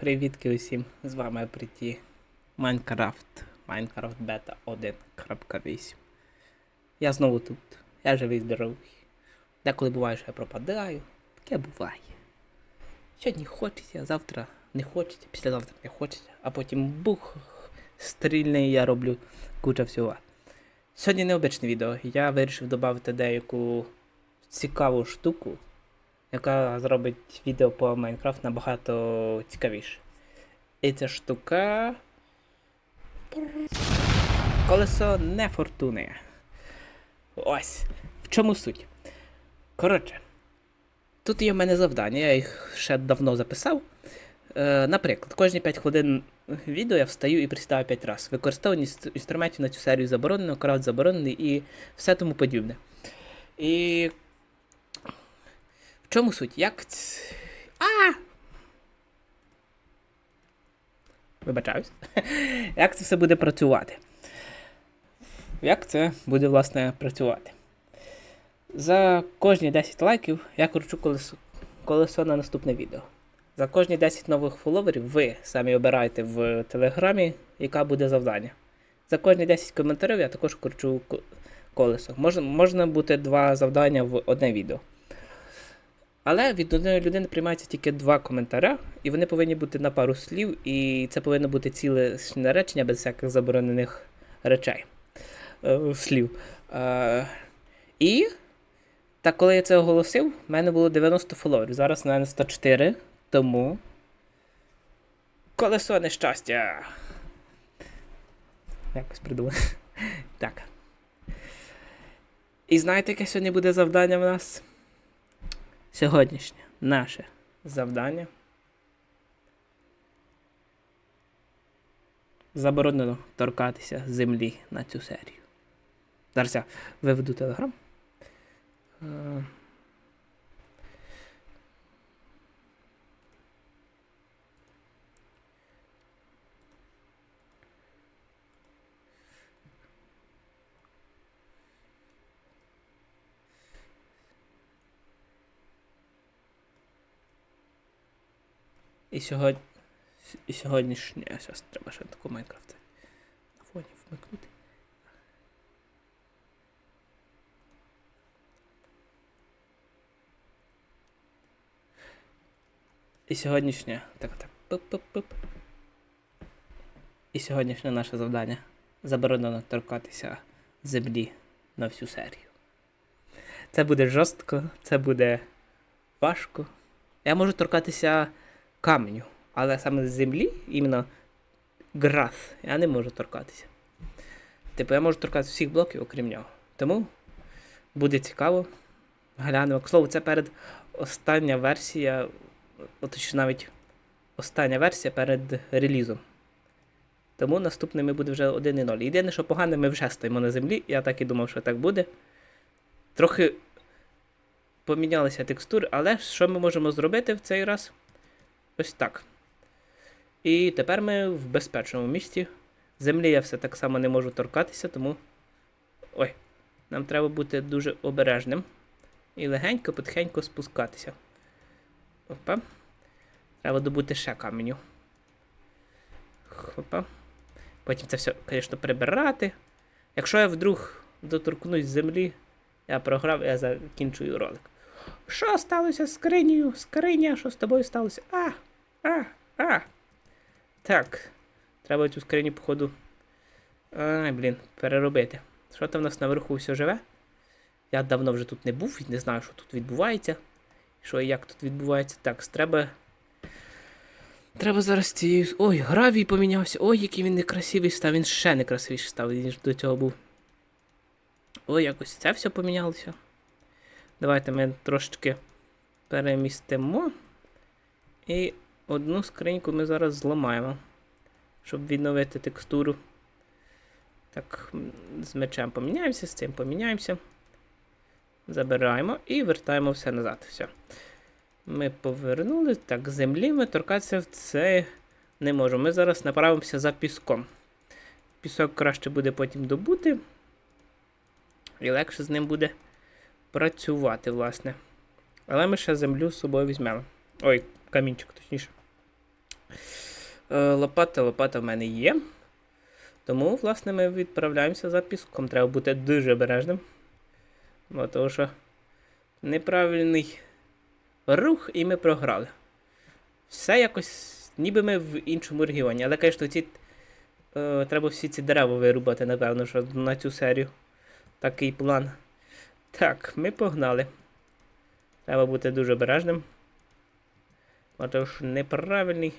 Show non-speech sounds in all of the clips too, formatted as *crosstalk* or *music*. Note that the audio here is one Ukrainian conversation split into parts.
Привітки усім! З вами Приті Майнкрафт. Майнкрафт Бета 1.8. Я знову тут. Я живий здоровий. Деколи буває, що я пропадаю. Таке буває. Сьогодні хочеться, завтра не хочеться, післязавтра не хочеться, а потім бух, стрільний я роблю куча всього. Сьогодні необичне відео. Я вирішив додати деяку цікаву штуку, яка зробить відео по Майнкрафт набагато цікавіше. І ця штука. Колесо нефортуни. Ось. В чому суть? Коротше, тут є в мене завдання, я їх ще давно записав. Е, наприклад, кожні 5 хвилин відео я встаю і присідаю 5 разів. Використовування інструментів на цю серію заборонено, крафт заборонений і все тому подібне. І чому суть? Як. А! Вибачаюсь. *laughs* Як це все буде працювати? Як це буде, власне, працювати? За кожні 10 лайків я кручу колесо, колесо на наступне відео. За кожні 10 нових фоловерів ви самі обираєте в телеграмі, яка буде завдання. За кожні 10 коментарів я також кручу колесо. Можна, можна бути два завдання в одне відео. Але від одної людини приймається тільки два коментаря, і вони повинні бути на пару слів, і це повинно бути ціле речення без всяких заборонених речей. Е, слів. Е, і так, коли я це оголосив, в мене було 90 фоловерів. Зараз мене 104, тому. Колесо нещастя. Якось придумав. *laughs* Так. І знаєте, яке сьогодні буде завдання в нас? Сьогоднішнє наше завдання. Заборонено торкатися землі на цю серію. Зараз я виведу телеграм. І сьогодні. І сьогоднішнє. Зараз треба ще таку Майнкрафт на фоні вмикнути. І сьогоднішнє. Так, так. Пип-пип-пип. І сьогоднішнє наше завдання. Заборонено торкатися землі на всю серію. Це буде жорстко, це буде важко. Я можу торкатися каменю, але саме з землі, іменно грас, я не можу торкатися. Типу, я можу торкатися всіх блоків, окрім нього. Тому буде цікаво. Глянемо. К слову, це перед остання версія, точніше навіть остання версія перед релізом. Тому наступними буде вже 1.0. Єдине, що погане, ми вже стоїмо на землі. Я так і думав, що так буде. Трохи помінялися текстури, але що ми можемо зробити в цей раз? Ось так. І тепер ми в безпечному місці. Землі я все так само не можу торкатися, тому. Ой, нам треба бути дуже обережним. І легенько, потихеньку спускатися. Опа. Треба добути ще каменю. Хопа. Потім це все, звісно, прибирати. Якщо я вдруг доторкнусь землі, я програв, я закінчую ролик. Що сталося з скринею? Скриня, що з тобою сталося? А! А! А! Так. Треба цю скриню, походу. Ай, блін, переробити. Що там в нас наверху все живе? Я давно вже тут не був, і не знаю, що тут відбувається. Що і як тут відбувається. Так, треба. Треба зараз цією. Ой, гравій помінявся. Ой, який він некрасивий став. Він ще некрасивіший став, ніж до цього був. Ой, якось це все помінялося. Давайте ми трошечки перемістимо. І одну скриньку ми зараз зламаємо, щоб відновити текстуру. Так, з мечем поміняємося, з цим поміняємося. Забираємо і вертаємо все назад. Все. Ми повернули. Так, землі ми торкатися в це не можемо. Ми зараз направимося за піском. Пісок краще буде потім добути. І легше з ним буде працювати, власне. Але ми ще землю з собою візьмемо. Ой, камінчик, точніше. Е, лопата, лопата в мене є. Тому, власне, ми відправляємося за піском. Треба бути дуже обережним. Бо тому що неправильний рух, і ми програли. Все якось, ніби ми в іншому регіоні. Але, звісно, ці, е, треба всі ці дерева вирубати, напевно, що на цю серію. Такий план. Так, ми погнали. Треба бути дуже обережним. Бо тому що неправильний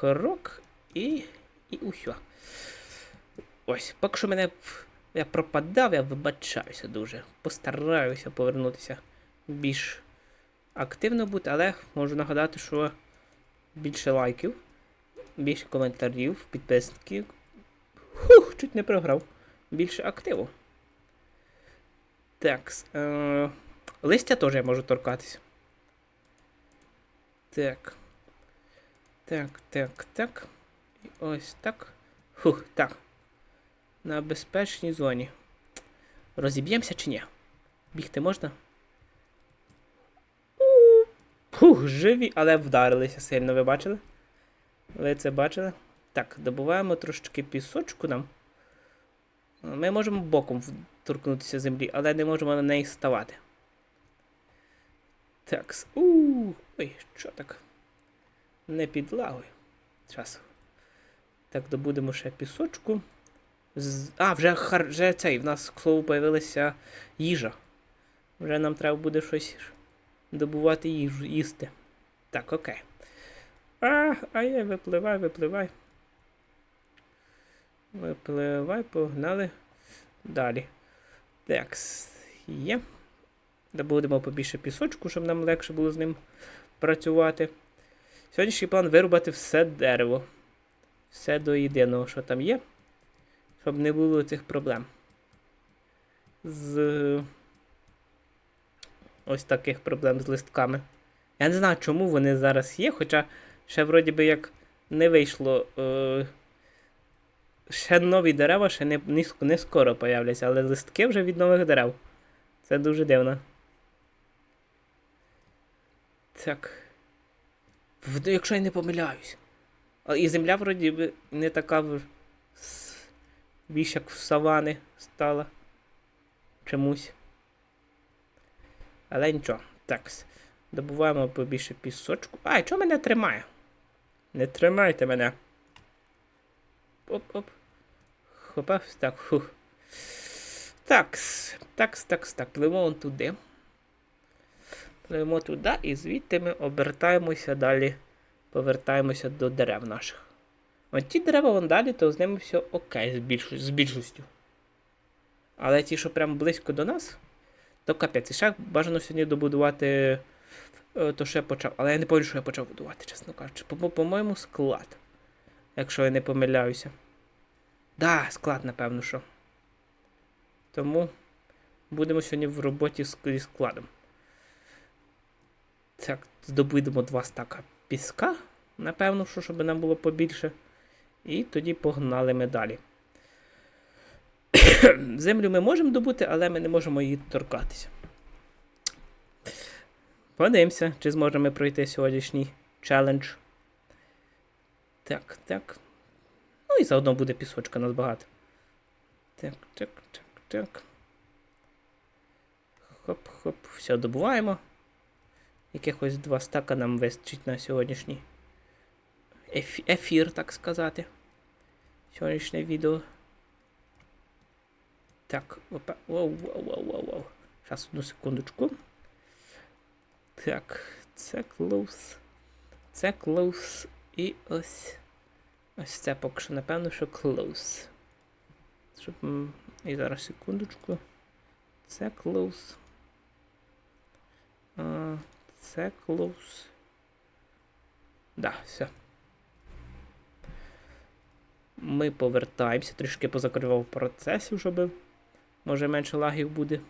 крок і. і усьо. Ось, поки що мене я пропадав, я вибачаюся дуже. Постараюся повернутися більш активно бути, але можу нагадати, що більше лайків, більше коментарів, підписників. Хух, чуть не програв. Більше активу. Так. Е- листя теж я можу торкатися. Так. Так, так, так. І ось так. Фух, так. На безпечній зоні. Розіб'ємося чи ні? Бігти можна? Фух, живі, але вдарилися сильно, ви бачили? Ви це бачили? Так, добуваємо трошечки пісочку нам. Ми можемо боком торкнутися землі, але не можемо на неї ставати. Так, у, ой, що так? Не підлагою. Час. Так, добудемо ще пісочку. А, вже, хар... вже цей, в нас, к слову, появилася їжа. Вже нам треба буде щось добувати їжу, їсти. Так, окей. А, а є, випливай, випливай. Випливай, погнали. Далі. Так, є. Добудемо побільше пісочку, щоб нам легше було з ним працювати. Сьогоднішній план вирубати все дерево. Все до єдиного, що там є. Щоб не було цих проблем. З ось таких проблем з листками. Я не знаю, чому вони зараз є, хоча ще вроді би як не вийшло. Е- ще нові дерева ще не, не, не скоро появляться, але листки вже від нових дерев. Це дуже дивно. Так. В- Якщо я не помиляюсь. А І земля вроді би не така в- більш як в савани стала. Чомусь. Але нічого. Так. Добуваємо побільше пісочку. Ай, чого мене тримає? Не тримайте мене. Оп-оп. Хопа, так. Такс, такс, такс, так, пливемо вон туди. Пливемо туди і звідти ми обертаємося далі. Повертаємося до дерев наших. От ті дерева вон далі, то з ними все окей, з, більш, з більшістю. Але ті, що прямо близько до нас, то капець. І ще бажано сьогодні добудувати е, то, що я почав. Але я не пам'ятаю, що я почав будувати, чесно кажучи. По- По-моєму, склад. Якщо я не помиляюся. Да, склад, напевно, що. Тому будемо сьогодні в роботі зі складом. Так, здобудемо два стака піска, напевно, що, щоб нам було побільше. І тоді погнали ми далі. *coughs* Землю ми можемо добути, але ми не можемо її торкатися. Подивимося, чи зможемо пройти сьогоднішній челендж. Так, так. Ну і заодно буде пісочка нас багато. Так, так, так, так. Хоп-хоп, все добуваємо. Якихось два стака нам вистачить на сьогоднішній еф- ефір, так сказати. Сьогоднішнє відео. Так, опа. Воу, воу, воу, воу, воу. Зараз одну секундочку. Так, це close. Це close. І ось. Ось це поки що, напевно, що close. Щоб. І зараз секундочку. Це close. Це close. Да, все. Ми повертаємося, трішки позакривав процесів, щоб може менше лагів буде.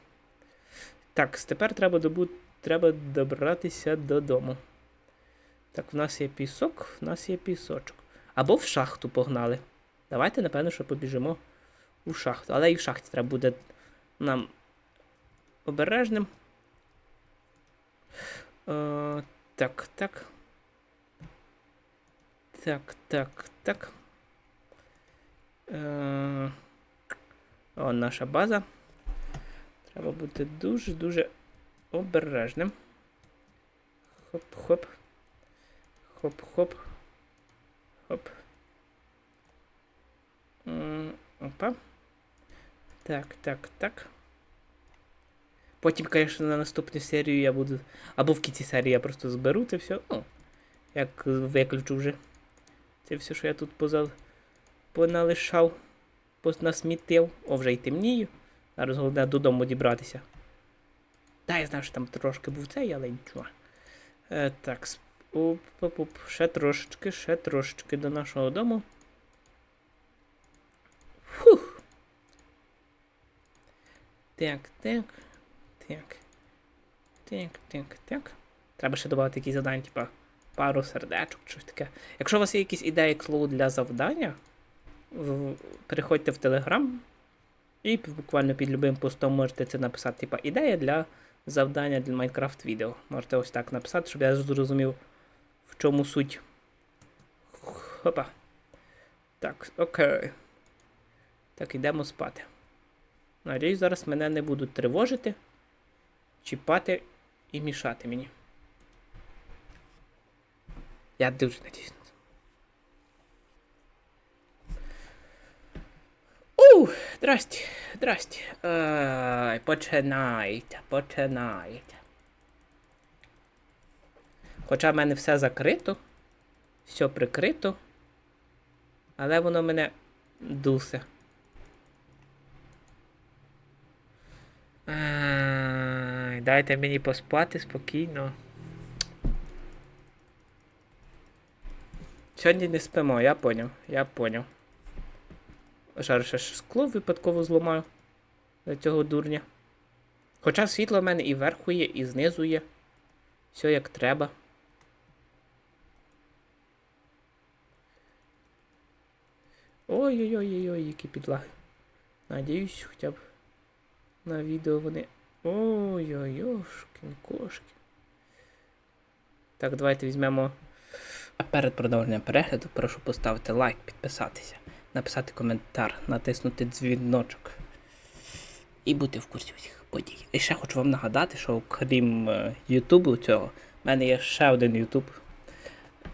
Так, тепер треба добу... треба добратися додому. Так, в нас є пісок, в нас є пісочок. Або в шахту погнали. Давайте, напевно, що побіжимо у шахту. Але і в шахті треба буде нам обережним. Е, так, так. Так, так, так. Е, О, наша база. Треба бути дуже-дуже обережним. Хоп-хоп. Хоп-хоп. Хоп. Опа. Так, так, так. Потім, звісно, на наступну серію я буду. Або в кінці серії я просто зберу це все. Ну, як виключу вже. Це все, що я тут позал... поналишав, понасмітив. О, вже й темнію. Зараз головне додому дібратися. Та, я знаю, що там трошки був цей, але нічого. Е, так, оп, оп, оп. ще трошечки, ще трошечки до нашого дому. Фух. Так, так. Так. Так, так, так. Треба ще додати якісь завдання, типа пару сердечок, щось таке. Якщо у вас є якісь ідеї к для завдання, переходьте в Телеграм і буквально під любим постом можете це написати, типа ідея для завдання для Майнкрафт відео. Можете ось так написати, щоб я зрозумів, в чому суть. Хопа. Так, окей. Так, йдемо спати. Надіюсь, зараз мене не будуть тривожити, чіпати і мішати мені. Я дуже надіюсь. на це. У, здрасте, здрасте. Ай, починайте, починайте. Хоча в мене все закрито, все прикрито, але воно мене дусе. Ай, дайте мені поспати спокійно. Сьогодні не спимо, я поняв, я поняв. Зараз ще скло випадково зламаю за цього дурня. Хоча світло в мене і вверху є, і знизу є. Все як треба. Ой-ой-ой-ой, які підлаги. Надіюсь, хоча б на відео вони. Ой-ой-ой, кошки. Так, давайте візьмемо. А перед продовженням перегляду прошу поставити лайк, підписатися, написати коментар, натиснути дзвіночок і бути в курсі усіх подій. І ще хочу вам нагадати, що окрім е, Ютубу цього, в мене є ще один Ютуб,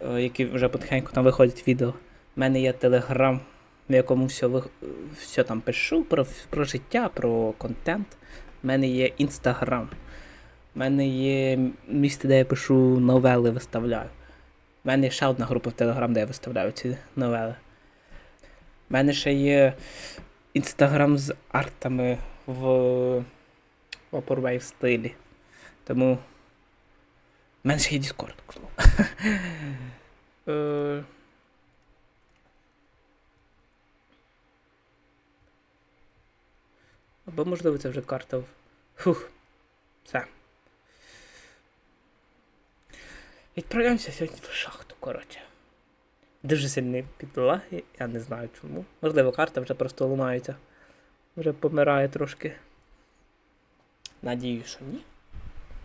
е, який вже потихеньку там виходить відео. У мене є Телеграм, в якому все, все там пишу про, про життя, про контент. У мене є Інстаграм. У мене є місце, де я пишу новели, виставляю. У мене є ще одна група в Телеграм, де я виставляю ці новели. У мене ще є інстаграм з артами в Vaporwave стилі. Тому. У мене ще є Discord, к *laughs* слову. Е, Або можливо це вже карта. Фух. Все. Відправляємося сьогодні в шахту, коротше. Дуже сильні підлаги, я не знаю чому. Можливо, карта вже просто ламається. Вже помирає трошки. Надію, що ні.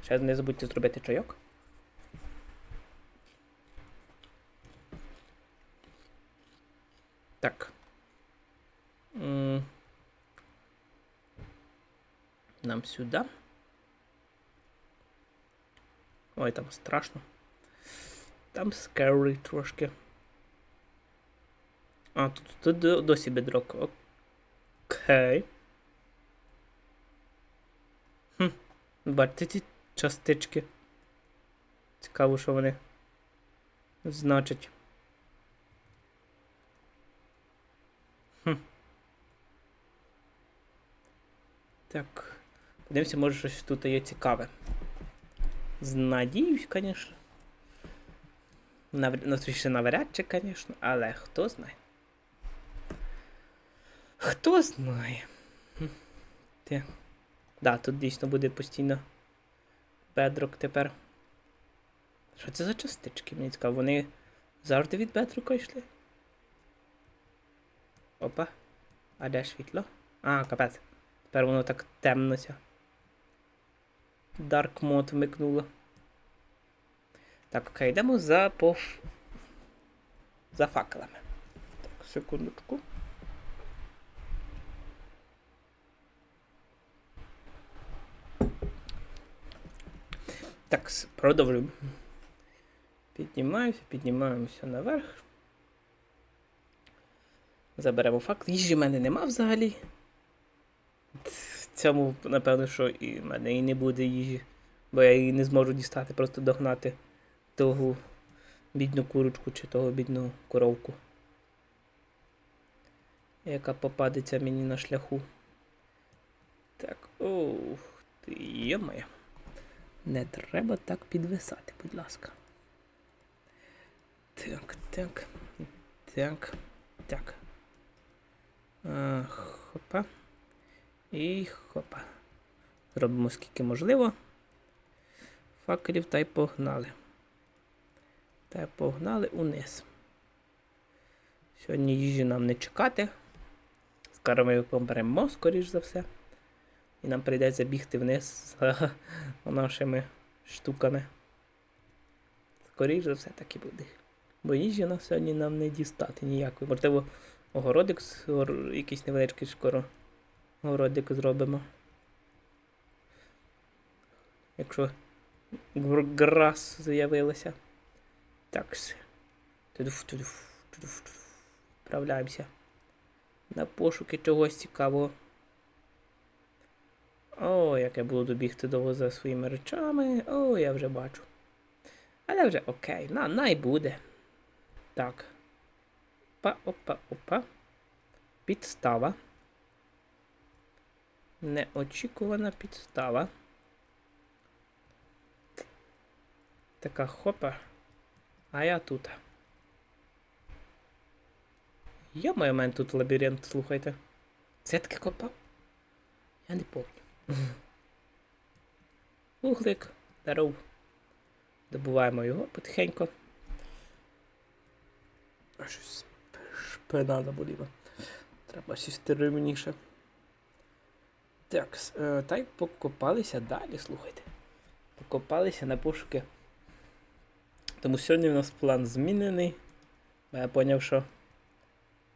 Ще не забудьте зробити чайок. Так. М. Нам сюди. Ой, там страшно. Там scary трошки. А, тут, тут до- досі бедрок. Окей. Хм. Бачите ці частички. Цікаво, що вони значать. Хм. Так. Подивимося, може щось тут є цікаве. Надіюсь, звісно. Навр... Ну, навряд чи, звісно, але хто знає. Хто знає. Те. Да, тут дійсно буде постійно бедрок тепер. Що це за частички? Мені цікаво, вони завжди від бедрока йшли. Опа. А де світло? А, капець. Тепер воно так темнося. Dark Mode вмикнуло. Так, окей, йдемо за по. за факелами. Так, секундочку. Так, продовжуємо. Піднімаємося, піднімаємося наверх. Заберемо факт. Їжі в мене нема взагалі. Цьому, напевно, що і в мене і не буде їжі. Бо я її не зможу дістати, просто догнати того бідну курочку чи того бідну коровку. Яка попадеться мені на шляху. Так, ух ти, йомає. Не треба так підвисати, будь ласка. Так, так, так, так. А, хопа. І хопа. Зробимо скільки можливо. Факелів та й погнали. Та й погнали униз. Сьогодні їжі нам не чекати. Скоро ми помремо, скоріш за все. І нам прийдеться бігти вниз за *laughs* нашими штуками. Скоріш за все так і буде. Бо їжі на сьогодні нам не дістати ніякої. Можливо, огородик з- якийсь невеличкий скоро. Городик зробимо. Якщо гр- грас з'явилося. Так. Вправляємося. На пошуки чогось цікавого. О, як я буду бігти довго за своїми речами. О, я вже бачу. Але вже окей, на, най буде. Так. Опа, опа, опа. Підстава. Неочікувана підстава. Така хопа. А я тут. Йо-моє, у мене тут лабіринт, слухайте. Це таки копав? Я не помню. *laughs* Углик, здоров. Добуваємо його потихеньку. А Щось шпина заболіла. Треба сісти рівніше. Так, е, та й покопалися далі, слухайте. Покопалися на пошуки. Тому сьогодні у нас план змінений. Я поняв, що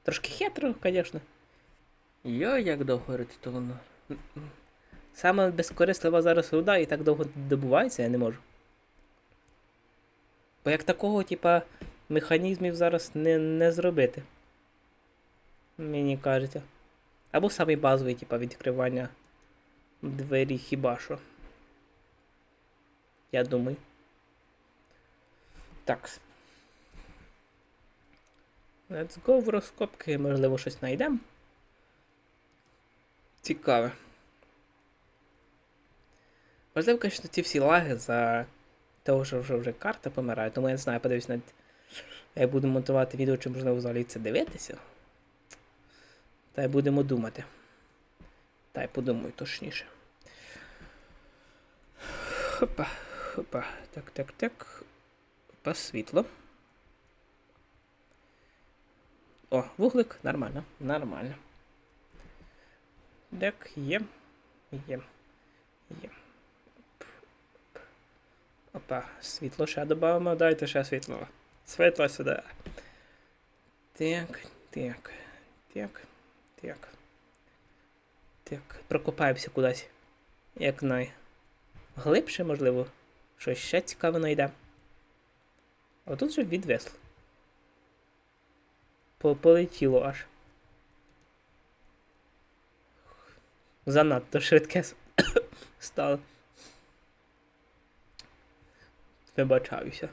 трошки хитро, звісно. Йо, як довго говорити, то воно. Саме безкорислива зараз руда і так довго добувається, я не можу. Бо як такого, типа, механізмів зараз не, не зробити. Мені кажеться. Або самий базовий, типа, відкривання двері хіба що. Я думаю. Так. Let's go в розкопки, можливо, щось знайдемо. Цікаве. Можливо, звісно, ці всі лаги за того, що вже, вже карта помирає, тому я не знаю, подивлюсь навіть, як буду монтувати відео, чи можливо взагалі це дивитися. Та й будемо думати. Та й подумаю точніше. Хопа, хопа. Так, так, так. Опа, світло. О, вуглик, нормально, нормально. Так, є. Є. Є. Оп, оп. Опа, світло ще додамо, дайте ще світло. Світло сюди. Так, так, так, так. Так, прокопаємося кудись. Як найглибше, можливо. Щось ще цікаве знайде. А тут же відвесло. Полетіло аж. Занадто швидке *coughs* стало. Вибачаюся.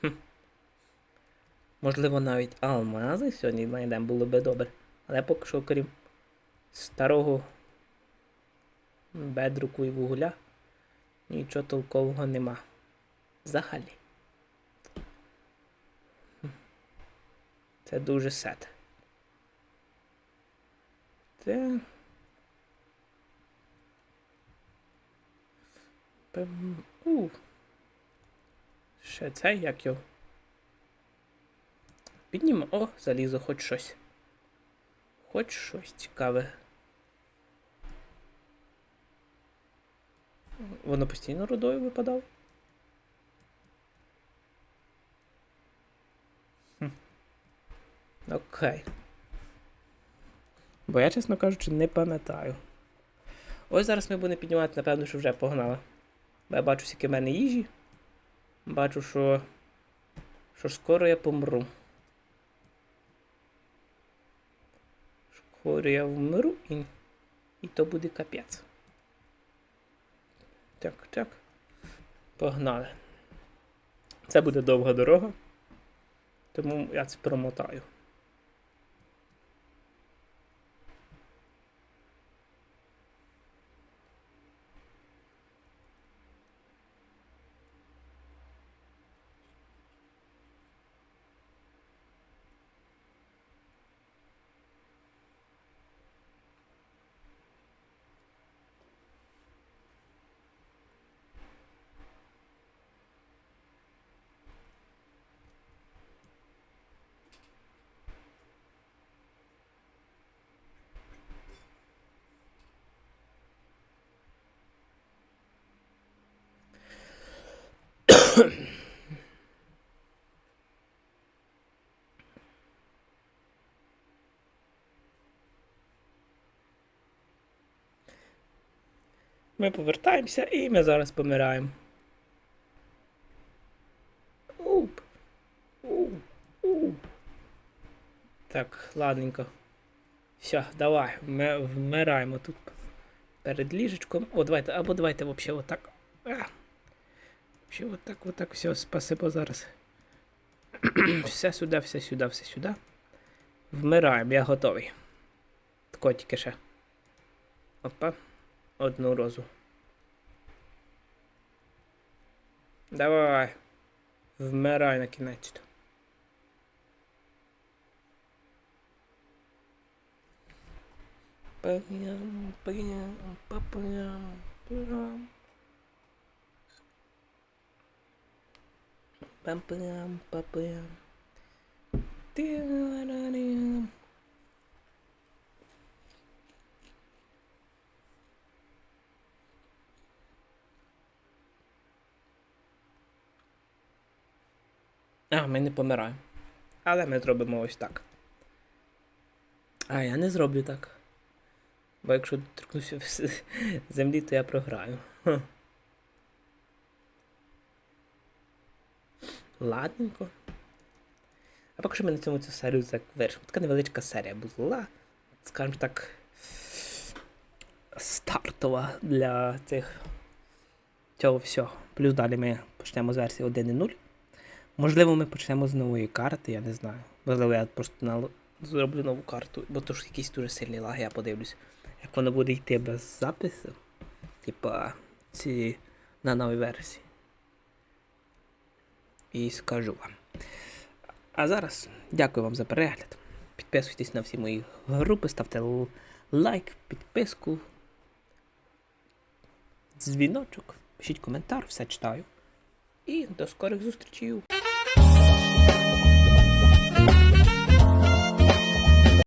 Хм. Можливо, навіть алмази сьогодні знайдемо було би добре. Але поки що, крім старого бедруку і вугля, нічого толкового нема. Взагалі. Це дуже сет. Це. У. Ще це як його. Піднімо. О, залізо, хоч щось. Хоч щось цікаве. Воно постійно рудою випадав. Окей. Бо я, чесно кажучи, не пам'ятаю. Ось зараз ми будемо піднімати, напевно, що вже погнали. Бо я бачу, скільки в мене їжі. Бачу, що. що скоро я помру. Скоро я вмру і. І то буде капець. Так, так. Погнали. Це буде довга дорога. Тому я це промотаю. Ми повертаємося і ми зараз помираємо. Уп. Уп. Уп. Так, ладненько. Все, давай, ми вмираємо тут перед ліжечком. О, давайте, або давайте взагалі отак. А. Ще отак, отак, все, спасибо зараз. *clears throat* все сюди, все сюди, все сюди. Вмираємо, я готовий. Тако тільки ще. Опа. Одну розу. Давай. Вмирай на кінець. Пам, пам, пам, пам. Пам-пам, пам-пам. Ти-ра-ра-рам. А, ми не помираємо. Але ми зробимо ось так. А, я не зроблю так. Бо якщо торкнуся в *laughs* землі, то я програю. Ладненько. А поки що ми на цьому цю серію завершимо. Така невеличка серія була. Скажімо так. Стартова для цих цього всього. Плюс далі ми почнемо з версії 1.0. Можливо, ми почнемо з нової карти, я не знаю. Можливо, я просто на... зроблю нову карту, бо то ж якісь дуже сильні лаги, я подивлюсь. Як воно буде йти без запису. Типа ці на новій версії. І скажу вам. А зараз дякую вам за перегляд. Підписуйтесь на всі мої групи, ставте лайк, підписку, дзвіночок, пишіть коментар, все читаю. І до скорих зустрічей.